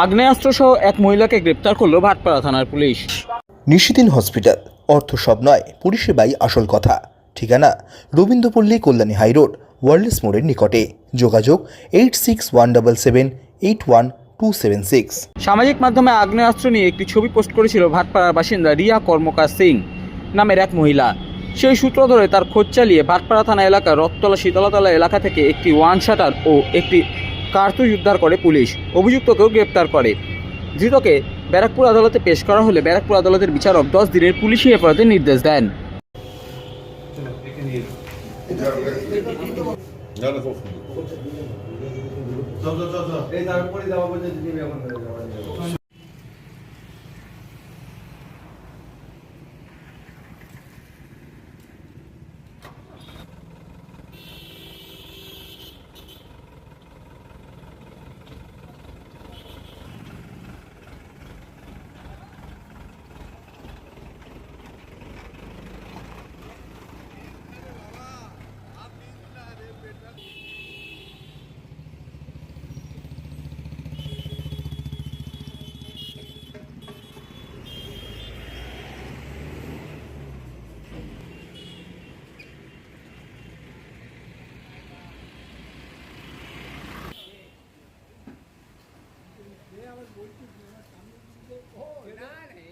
আগ্নেয়াস্ত্রসহ এক মহিলাকে গ্রেপ্তার করল ভাটপাড়া থানার পুলিশ। নিশিদিন হসপিটাল। অর্থ সব নয় পরিষেবাই আসল কথা। ঠিকানা রবীন্দ্রপল্লী কল্যাণী হাইরোড ওয়ার্ল্ডস মোড়ের নিকটে। যোগাযোগ eight six one double seven eight one two seven six. সামাজিক মাধ্যমে আগ্নেয়াস্ত্র নিয়ে একটি ছবি পোস্ট করেছিল ভাটপাড়ার বাসিন্দা রিয়া কর্মকার সিং নামের এক মহিলা। সেই সূত্র ধরে তার খোঁজ চালিয়ে ভাটপাড়া থানা এলাকার রথতলা শীতলাতলা এলাকা থেকে একটি ওয়ান শাটার ও একটি কার্তুজ উদ্ধার করে পুলিশ। অভিযুক্তকেও গ্রেপ্তার করে। ধৃতকে ব্যারাকপুর আদালতে পেশ করা হলে ব্যারাকপুর আদালতের বিচারক দশ দিনের পুলিশি হেফাজতের নির্দেশ দেন। canale